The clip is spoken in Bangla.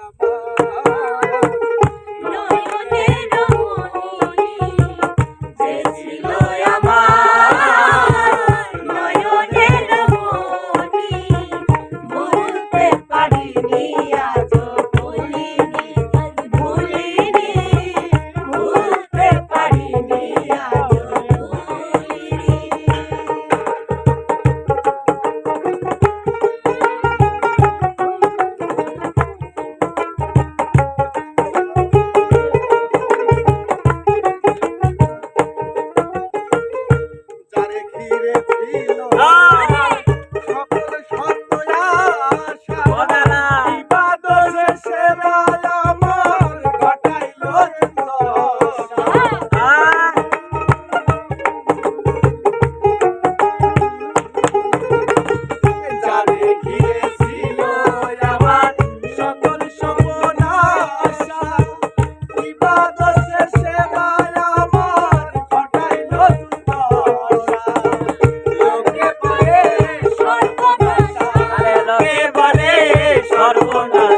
নয়নের ঘিরে ছিল সর্বনাশা লোকে